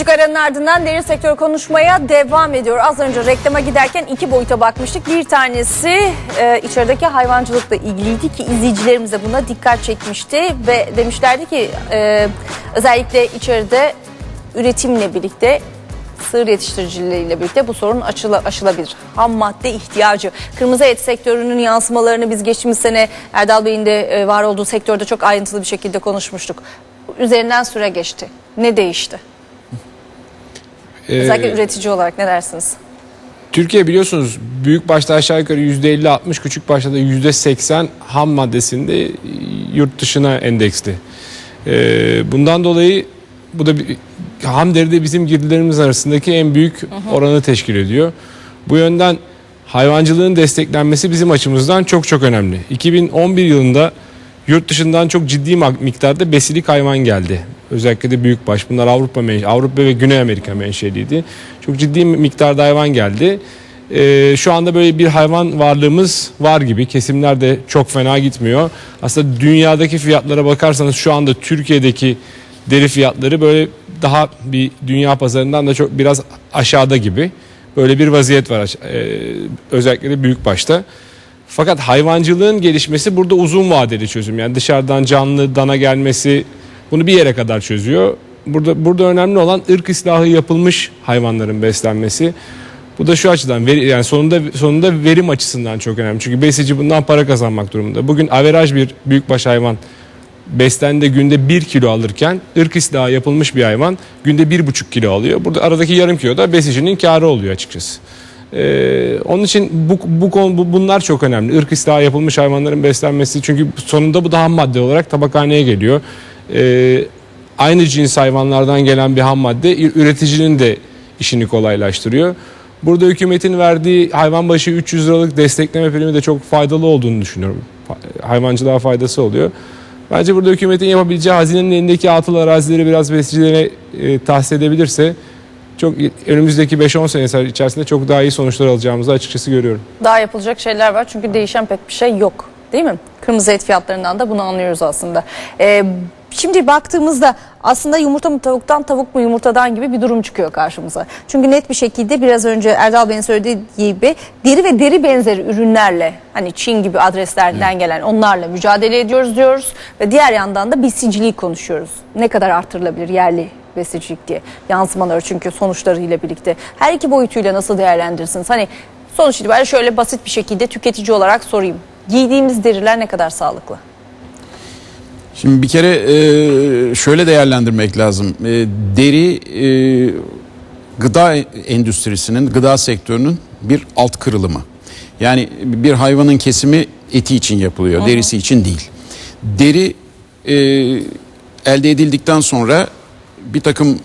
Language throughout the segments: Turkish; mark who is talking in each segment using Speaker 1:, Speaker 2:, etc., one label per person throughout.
Speaker 1: Kısacık aranın ardından deri sektörü konuşmaya devam ediyor. Az önce reklama giderken iki boyuta bakmıştık. Bir tanesi e, içerideki hayvancılıkla ilgiliydi ki izleyicilerimiz de buna dikkat çekmişti. Ve demişlerdi ki e, özellikle içeride üretimle birlikte sığır yetiştiricileriyle birlikte bu sorun aşıla, aşılabilir. Ham madde ihtiyacı. Kırmızı et sektörünün yansımalarını biz geçtiğimiz sene Erdal Bey'in de e, var olduğu sektörde çok ayrıntılı bir şekilde konuşmuştuk. Üzerinden süre geçti. Ne değişti?
Speaker 2: Ee,
Speaker 1: Özellikle üretici olarak ne dersiniz?
Speaker 2: Türkiye biliyorsunuz büyük başta aşağı yukarı %50-60 küçük başta da %80 ham maddesinde yurt dışına endeksli. Ee, bundan dolayı bu da bir, ham deride bizim girdilerimiz arasındaki en büyük oranı teşkil ediyor. Bu yönden hayvancılığın desteklenmesi bizim açımızdan çok çok önemli. 2011 yılında yurt dışından çok ciddi miktarda besilik hayvan geldi. Özellikle de büyükbaş. Bunlar Avrupa Avrupa ve Güney Amerika menşeliydi. Çok ciddi miktarda hayvan geldi. Ee, şu anda böyle bir hayvan varlığımız var gibi. Kesimler de çok fena gitmiyor. Aslında dünyadaki fiyatlara bakarsanız şu anda Türkiye'deki deri fiyatları böyle daha bir dünya pazarından da çok biraz aşağıda gibi. Böyle bir vaziyet var ee, özellikle de büyük başta. Fakat hayvancılığın gelişmesi burada uzun vadeli çözüm. Yani dışarıdan canlı dana gelmesi bunu bir yere kadar çözüyor. Burada burada önemli olan ırk islahı yapılmış hayvanların beslenmesi. Bu da şu açıdan veri, yani sonunda sonunda verim açısından çok önemli. Çünkü besici bundan para kazanmak durumunda. Bugün averaj bir büyükbaş hayvan beslendi günde 1 kilo alırken ırk islahı yapılmış bir hayvan günde 1,5 kilo alıyor. Burada aradaki yarım kilo da besicinin karı oluyor açıkçası. Ee, onun için bu, bu konu bu- bunlar çok önemli. Irk islahı yapılmış hayvanların beslenmesi çünkü sonunda bu da ham madde olarak tabakhaneye geliyor. Ee, aynı cins hayvanlardan gelen bir ham madde üreticinin de işini kolaylaştırıyor. Burada hükümetin verdiği hayvan başı 300 liralık destekleme primi de çok faydalı olduğunu düşünüyorum. Hayvancılığa faydası oluyor. Bence burada hükümetin yapabileceği hazinenin elindeki atıl arazileri biraz besicilere e, tahsis edebilirse çok önümüzdeki 5-10 sene içerisinde çok daha iyi sonuçlar alacağımızı açıkçası görüyorum.
Speaker 1: Daha yapılacak şeyler var çünkü değişen pek bir şey yok. Değil mi? Kırmızı et fiyatlarından da bunu anlıyoruz aslında. Ee, şimdi baktığımızda aslında yumurta mı tavuktan tavuk mu yumurtadan gibi bir durum çıkıyor karşımıza. Çünkü net bir şekilde biraz önce Erdal Bey'in söylediği gibi deri ve deri benzeri ürünlerle hani Çin gibi adreslerden gelen onlarla mücadele ediyoruz diyoruz. Ve diğer yandan da besiciliği konuşuyoruz. Ne kadar artırılabilir yerli besicilik diye yansımaları çünkü sonuçlarıyla birlikte. Her iki boyutuyla nasıl değerlendirirsiniz? Hani sonuç itibariyle şöyle basit bir şekilde tüketici olarak sorayım. Giydiğimiz deriler ne kadar sağlıklı?
Speaker 3: Şimdi bir kere e, şöyle değerlendirmek lazım. E, Deri e, gıda endüstrisinin, gıda sektörünün bir alt kırılımı. Yani bir hayvanın kesimi eti için yapılıyor, derisi için değil. Deri e, elde edildikten sonra bir takım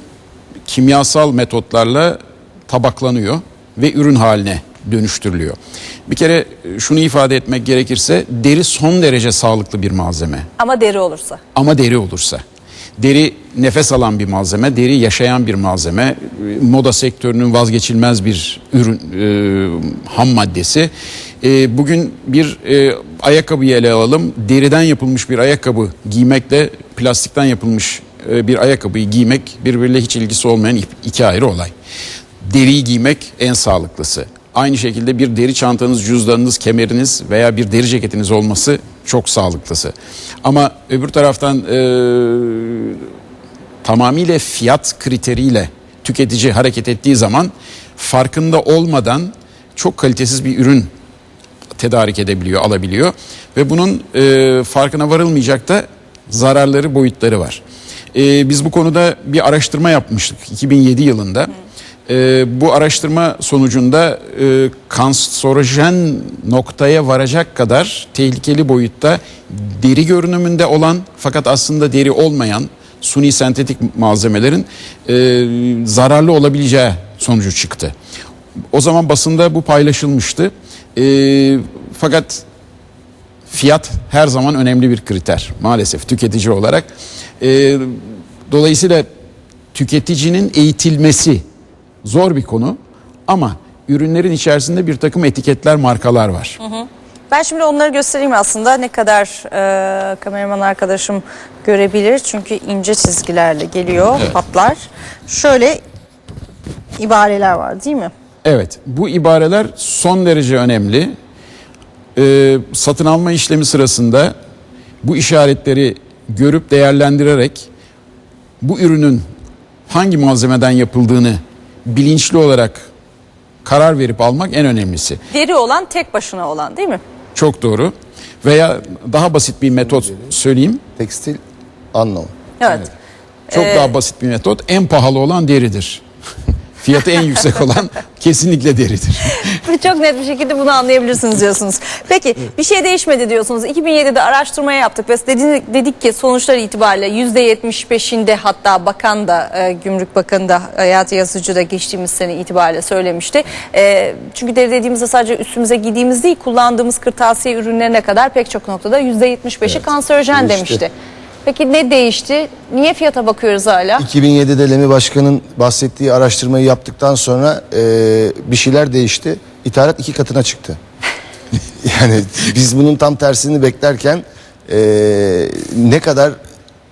Speaker 3: kimyasal metotlarla tabaklanıyor ve ürün haline dönüştürülüyor. Bir kere e, şunu ifade etmek gerekirse deri son derece sağlıklı bir malzeme.
Speaker 1: Ama deri olursa.
Speaker 3: Ama deri olursa. Deri nefes alan bir malzeme, deri yaşayan bir malzeme. E, Moda sektörünün vazgeçilmez bir ürün, e, ham maddesi. E, bugün bir e, ayakkabıyı ele alalım. Deriden yapılmış bir ayakkabı giymekle plastikten yapılmış e, bir ayakkabıyı giymek birbiriyle hiç ilgisi olmayan iki ayrı olay. Deriyi giymek en sağlıklısı. Aynı şekilde bir deri çantanız, cüzdanınız, kemeriniz veya bir deri ceketiniz olması çok sağlıklısı. Ama öbür taraftan e, tamamıyla fiyat kriteriyle tüketici hareket ettiği zaman farkında olmadan çok kalitesiz bir ürün tedarik edebiliyor, alabiliyor. Ve bunun e, farkına varılmayacak da zararları, boyutları var. E, biz bu konuda bir araştırma yapmıştık 2007 yılında. E, bu araştırma sonucunda e, kanserojen noktaya varacak kadar tehlikeli boyutta deri görünümünde olan fakat aslında deri olmayan suni sentetik malzemelerin e, zararlı olabileceği sonucu çıktı. O zaman basında bu paylaşılmıştı. E, fakat fiyat her zaman önemli bir kriter maalesef tüketici olarak. E, dolayısıyla tüketicinin eğitilmesi zor bir konu ama ürünlerin içerisinde bir takım etiketler, markalar var.
Speaker 1: Ben şimdi onları göstereyim aslında ne kadar e, kameraman arkadaşım görebilir. Çünkü ince çizgilerle geliyor hatlar. Şöyle ibareler var değil mi?
Speaker 3: Evet, bu ibareler son derece önemli. Ee, satın alma işlemi sırasında bu işaretleri görüp değerlendirerek bu ürünün hangi malzemeden yapıldığını bilinçli olarak karar verip almak en önemlisi.
Speaker 1: Deri olan tek başına olan değil mi?
Speaker 3: Çok doğru. Veya daha basit bir metot söyleyeyim.
Speaker 4: Tekstil anlam.
Speaker 1: Evet.
Speaker 3: Çok daha basit bir metot. En pahalı olan deridir. Fiyatı en yüksek olan kesinlikle deridir.
Speaker 1: Çok net bir şekilde bunu anlayabilirsiniz diyorsunuz. Peki bir şey değişmedi diyorsunuz. 2007'de araştırma yaptık ve dedik, dedik ki sonuçlar itibariyle %75'inde hatta bakan da e, Gümrük Bakanı da Hayati Yazıcı da geçtiğimiz sene itibariyle söylemişti. E, çünkü deri dediğimizde sadece üstümüze giydiğimiz değil kullandığımız kırtasiye ürünlerine kadar pek çok noktada %75'i kanserojen
Speaker 4: değişti.
Speaker 1: demişti. Peki ne değişti? Niye fiyata bakıyoruz hala?
Speaker 4: 2007'de Lemi Başkan'ın bahsettiği araştırmayı yaptıktan sonra e, bir şeyler değişti. İthalat iki katına çıktı. yani biz bunun tam tersini beklerken e, ne kadar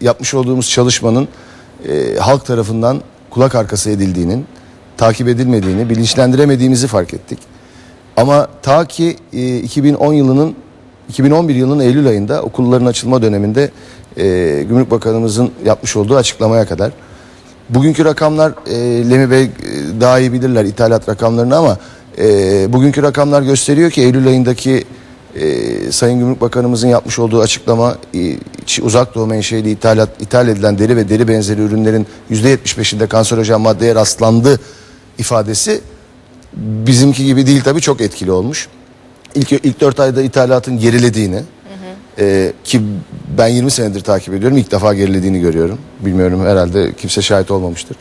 Speaker 4: yapmış olduğumuz çalışmanın e, halk tarafından kulak arkası edildiğinin, takip edilmediğini, bilinçlendiremediğimizi fark ettik. Ama ta ki e, 2010 yılının 2011 yılının Eylül ayında okulların açılma döneminde e, Gümrük Bakanımızın yapmış olduğu açıklamaya kadar. Bugünkü rakamlar e, Lemi Bey e, daha iyi bilirler ithalat rakamlarını ama e, bugünkü rakamlar gösteriyor ki Eylül ayındaki e, Sayın Gümrük Bakanımızın yapmış olduğu açıklama e, uzak doğu menşeli ithalat ithal edilen deri ve deri benzeri ürünlerin %75'inde kanserojen maddeye rastlandı ifadesi bizimki gibi değil tabii çok etkili olmuş. İlk, ilk 4 ayda ithalatın gerilediğini e, ki ben 20 senedir takip ediyorum ilk defa gerilediğini görüyorum. Bilmiyorum herhalde kimse şahit olmamıştır.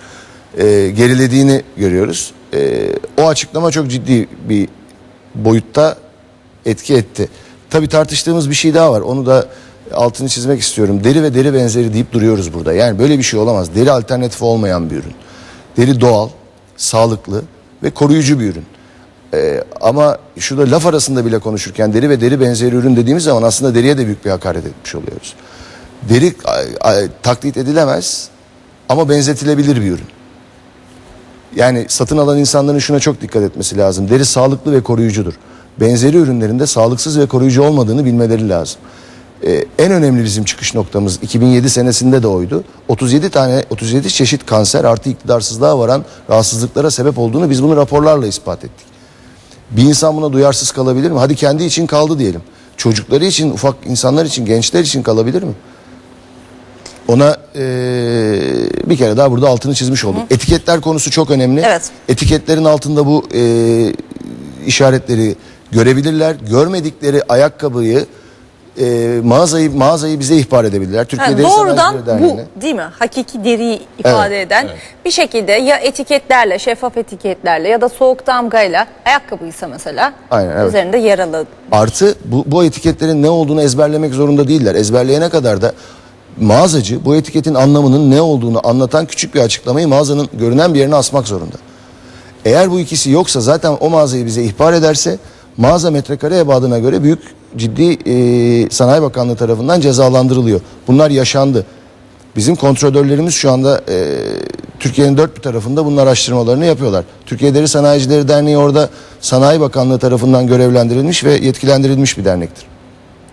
Speaker 4: E, gerilediğini görüyoruz. E, o açıklama çok ciddi bir boyutta etki etti. Tabii tartıştığımız bir şey daha var. Onu da altını çizmek istiyorum. Deri ve deri benzeri deyip duruyoruz burada. Yani böyle bir şey olamaz. Deri alternatifi olmayan bir ürün. Deri doğal, sağlıklı ve koruyucu bir ürün. Ee, ama şurada laf arasında bile konuşurken deri ve deri benzeri ürün dediğimiz zaman aslında deriye de büyük bir hakaret etmiş oluyoruz. Deri a- a- taklit edilemez ama benzetilebilir bir ürün. Yani satın alan insanların şuna çok dikkat etmesi lazım. Deri sağlıklı ve koruyucudur. Benzeri ürünlerinde sağlıksız ve koruyucu olmadığını bilmeleri lazım. Ee, en önemli bizim çıkış noktamız 2007 senesinde de oydu. 37 tane 37 çeşit kanser artı iktidarsızlığa varan rahatsızlıklara sebep olduğunu biz bunu raporlarla ispat ettik. Bir insan buna duyarsız kalabilir mi? Hadi kendi için kaldı diyelim. Çocukları için, ufak insanlar için, gençler için kalabilir mi? Ona eee, bir kere daha burada altını çizmiş olduk. Etiketler konusu çok önemli.
Speaker 1: Evet.
Speaker 4: Etiketlerin altında bu eee, işaretleri görebilirler. Görmedikleri ayakkabıyı eee, mağazayı mağazayı bize ihbar edebilirler. Türkiye
Speaker 1: Ha,
Speaker 4: Deri
Speaker 1: doğrudan bu değil mi? Hakiki deriyi ifade
Speaker 4: Evet,
Speaker 1: eden bir şekilde ya etiketlerle, şeffaf etiketlerle ya da soğuk damgayla ayakkabıysa mesela
Speaker 4: Aynen, evet.
Speaker 1: üzerinde yaralı.
Speaker 4: Artı bu, bu etiketlerin ne olduğunu ezberlemek zorunda değiller. Ezberleyene kadar da mağazacı bu etiketin anlamının ne olduğunu anlatan küçük bir açıklamayı mağazanın görünen bir yerine asmak zorunda. Eğer bu ikisi yoksa zaten o mağazayı bize ihbar ederse mağaza metrekare ebadına göre büyük ciddi e, Sanayi Bakanlığı tarafından cezalandırılıyor. Bunlar yaşandı. Bizim kontrolörlerimiz şu anda e, Türkiye'nin dört bir tarafında bunun araştırmalarını yapıyorlar. Türkiye Deri Sanayicileri Derneği orada Sanayi Bakanlığı tarafından görevlendirilmiş ve yetkilendirilmiş bir dernektir.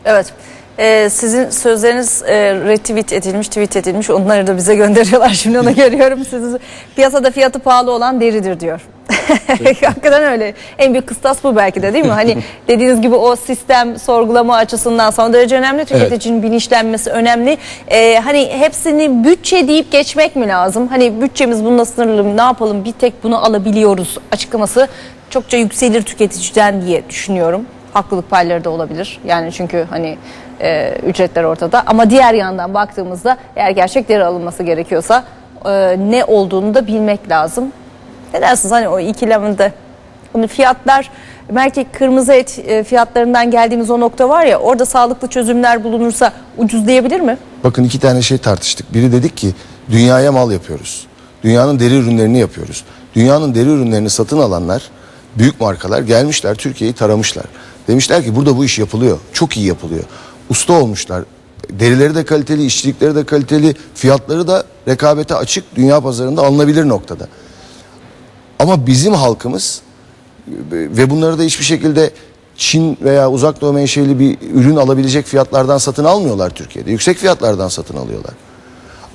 Speaker 1: Evet. Ee, sizin sözleriniz e, retweet edilmiş, tweet edilmiş. Onları da bize gönderiyorlar. Şimdi onu görüyorum. Siz piyasada fiyatı pahalı olan deridir diyor. Hakikaten öyle. En büyük kıstas bu belki de değil mi? Hani dediğiniz gibi o sistem sorgulama açısından son derece önemli. Tüketicinin bilinçlenmesi önemli. Ee, hani hepsini bütçe deyip geçmek mi lazım? Hani bütçemiz bununla sınırlı ne yapalım bir tek bunu alabiliyoruz açıklaması çokça yükselir tüketiciden diye düşünüyorum. Haklılık payları da olabilir. Yani çünkü hani e, ücretler ortada. Ama diğer yandan baktığımızda eğer gerçek değer alınması gerekiyorsa e, ne olduğunu da bilmek lazım. Ne dersiniz hani o ikileminde? Bunu fiyatlar belki kırmızı et e, fiyatlarından geldiğimiz o nokta var ya orada sağlıklı çözümler bulunursa ucuzlayabilir mi?
Speaker 4: Bakın iki tane şey tartıştık. Biri dedik ki dünyaya mal yapıyoruz. Dünyanın deri ürünlerini yapıyoruz. Dünyanın deri ürünlerini satın alanlar, büyük markalar gelmişler Türkiye'yi taramışlar. Demişler ki burada bu iş yapılıyor. Çok iyi yapılıyor. Usta olmuşlar. Derileri de kaliteli, işçilikleri de kaliteli, fiyatları da rekabete açık, dünya pazarında alınabilir noktada. Ama bizim halkımız ve bunları da hiçbir şekilde Çin veya uzak doğu menşeli bir ürün alabilecek fiyatlardan satın almıyorlar Türkiye'de. Yüksek fiyatlardan satın alıyorlar.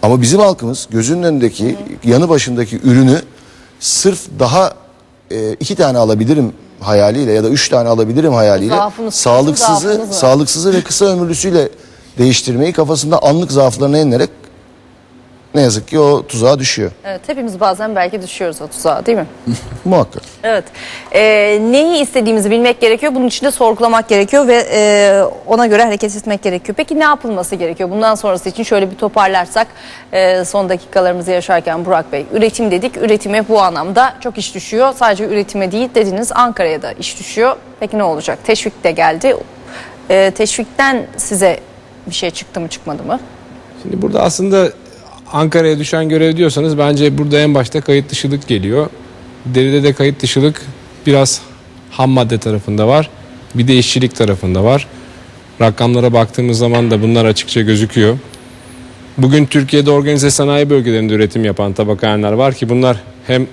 Speaker 4: Ama bizim halkımız gözünün önündeki yanı başındaki ürünü sırf daha e, iki tane alabilirim hayaliyle ya da üç tane alabilirim hayaliyle
Speaker 1: Zaafınız,
Speaker 4: sağlıksızı,
Speaker 1: zaafınız
Speaker 4: sağlıksızı ve kısa ömürlüsüyle değiştirmeyi kafasında anlık zaaflarına yenilerek ne yazık ki o tuzağa düşüyor.
Speaker 1: Evet hepimiz bazen belki düşüyoruz o tuzağa değil mi?
Speaker 4: Muhakkak.
Speaker 1: Evet. Ee, neyi istediğimizi bilmek gerekiyor. Bunun için de sorgulamak gerekiyor ve e, ona göre hareket etmek gerekiyor. Peki ne yapılması gerekiyor? Bundan sonrası için şöyle bir toparlarsak e, son dakikalarımızı yaşarken Burak Bey. Üretim dedik. Üretime bu anlamda çok iş düşüyor. Sadece üretime değil dediniz Ankara'ya da iş düşüyor. Peki ne olacak? Teşvik de geldi. E, teşvikten size bir şey çıktı mı çıkmadı mı?
Speaker 2: Şimdi burada aslında Ankara'ya düşen görev diyorsanız bence burada en başta kayıt dışılık geliyor. Deride de kayıt dışılık biraz ham madde tarafında var. Bir de işçilik tarafında var. Rakamlara baktığımız zaman da bunlar açıkça gözüküyor. Bugün Türkiye'de organize sanayi bölgelerinde üretim yapan tabakhaneler var ki bunlar hem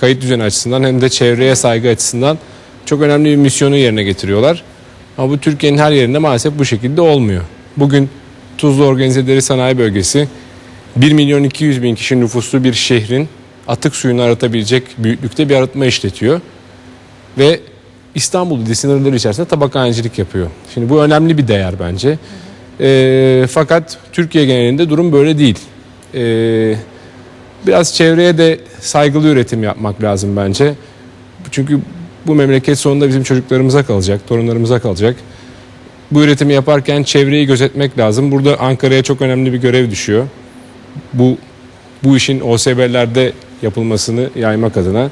Speaker 2: kayıt düzeni açısından hem de çevreye saygı açısından çok önemli bir misyonu yerine getiriyorlar. Ama bu Türkiye'nin her yerinde maalesef bu şekilde olmuyor. Bugün Tuzla Organize Deri Sanayi Bölgesi 1 milyon 200 bin kişi nüfuslu bir şehrin atık suyunu arıtabilecek büyüklükte bir arıtma işletiyor. Ve İstanbul ili sınırları içerisinde tabakhanecilik yapıyor. Şimdi bu önemli bir değer bence. Ee, fakat Türkiye genelinde durum böyle değil. Ee, biraz çevreye de saygılı üretim yapmak lazım bence. Çünkü bu memleket sonunda bizim çocuklarımıza kalacak, torunlarımıza kalacak. Bu üretimi yaparken çevreyi gözetmek lazım. Burada Ankara'ya çok önemli bir görev düşüyor. Bu bu işin OSB'lerde yapılmasını yaymak adına.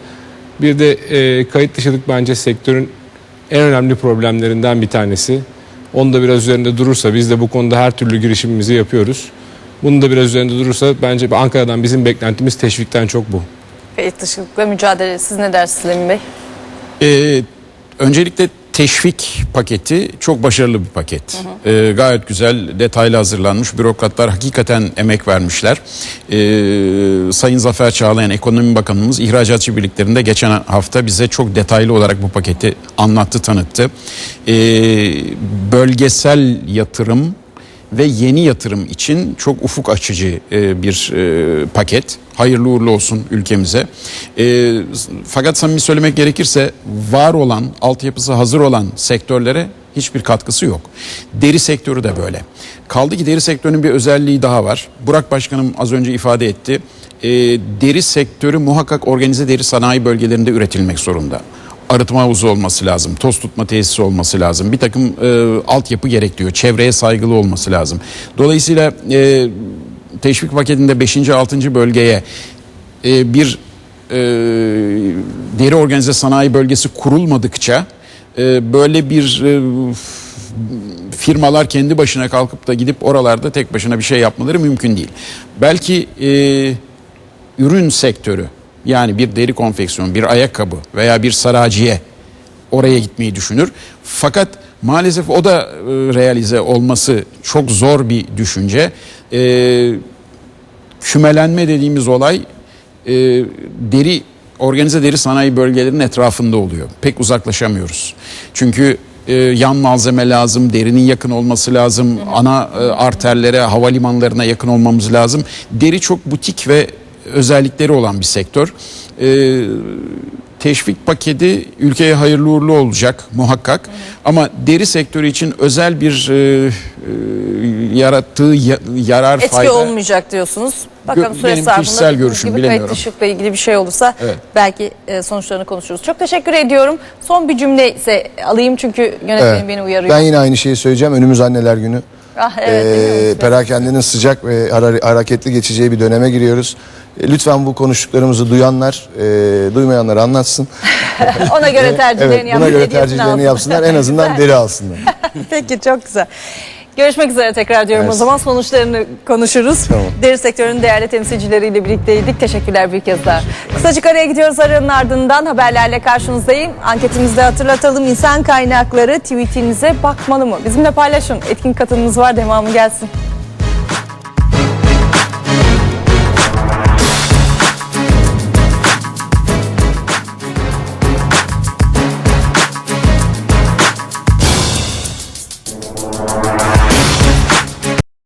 Speaker 2: Bir de e, kayıt dışılık bence sektörün en önemli problemlerinden bir tanesi. Onu da biraz üzerinde durursa biz de bu konuda her türlü girişimimizi yapıyoruz. Bunu da biraz üzerinde durursa bence Ankara'dan bizim beklentimiz teşvikten çok bu.
Speaker 1: Kayıt dışılıkla mücadele. Siz ne dersiniz Emin Bey?
Speaker 3: Ee, öncelikle teşvik paketi çok başarılı bir paket. Ee, gayet güzel, detaylı hazırlanmış. Bürokratlar hakikaten emek vermişler. Ee, Sayın Zafer Çağlayan Ekonomi Bakanımız ihracatçı birliklerinde geçen hafta bize çok detaylı olarak bu paketi anlattı, tanıttı. Ee, bölgesel yatırım ve yeni yatırım için çok ufuk açıcı e, bir e, paket. Hayırlı uğurlu olsun ülkemize. E, fakat samimi söylemek gerekirse var olan, altyapısı hazır olan sektörlere hiçbir katkısı yok. Deri sektörü de böyle. Kaldı ki deri sektörünün bir özelliği daha var. Burak Başkanım az önce ifade etti. Deri sektörü muhakkak organize deri sanayi bölgelerinde üretilmek zorunda arıtma havuzu olması lazım, toz tutma tesisi olması lazım, bir takım e, altyapı gerekiyor, çevreye saygılı olması lazım. Dolayısıyla e, teşvik paketinde 5. 6. bölgeye e, bir e, deri organize sanayi bölgesi kurulmadıkça e, böyle bir e, firmalar kendi başına kalkıp da gidip oralarda tek başına bir şey yapmaları mümkün değil. Belki e, ürün sektörü yani bir deri konfeksiyon, bir ayakkabı veya bir saraciye oraya gitmeyi düşünür. Fakat maalesef o da e, realize olması çok zor bir düşünce. E, kümelenme dediğimiz olay e, deri organize deri sanayi bölgelerinin etrafında oluyor. Pek uzaklaşamıyoruz. Çünkü e, yan malzeme lazım, derinin yakın olması lazım, ana e, arterlere, havalimanlarına yakın olmamız lazım. Deri çok butik ve özellikleri olan bir sektör. Ee, teşvik paketi ülkeye hayırlı uğurlu olacak muhakkak. Ama deri sektörü için özel bir e, e, yarattığı ya- yarar
Speaker 1: Etki
Speaker 3: fayda
Speaker 1: olmayacak diyorsunuz. Bakalım
Speaker 3: Gö-
Speaker 1: süre
Speaker 3: benim kişisel görüşüm,
Speaker 1: gibi
Speaker 3: bilemiyorum.
Speaker 1: Kayıt dışılıkla ilgili bir şey olursa
Speaker 3: Evet.
Speaker 1: belki e, sonuçlarını konuşuruz. Çok teşekkür ediyorum. Son bir cümle ise alayım çünkü yönetmenim
Speaker 4: Evet.
Speaker 1: beni uyarıyor.
Speaker 4: Ben yine aynı şeyi söyleyeceğim. Önümüz anneler günü.
Speaker 1: Ah, evet,
Speaker 4: Ee, perakendenin sıcak ve hareketli geçeceği bir döneme giriyoruz. E, Lütfen bu konuştuklarımızı duyanlar, e, duymayanlar anlatsın.
Speaker 1: Ona göre tercihlerini
Speaker 4: evet, buna göre tercihlerini yapsınlar. En azından deri alsınlar.
Speaker 1: Peki çok güzel. Görüşmek üzere tekrar diyorum o
Speaker 4: Mersi.
Speaker 1: zaman sonuçlarını konuşuruz.
Speaker 4: Tamam.
Speaker 1: Deri sektörünün değerli temsilcileriyle birlikteydik. Teşekkürler bir kez daha. Kısacık araya gidiyoruz aranın ardından haberlerle karşınızdayım. Anketimizde hatırlatalım insan kaynakları tweetinize bakmalı mı? Bizimle paylaşın. Etkin katılımınız var devamı gelsin.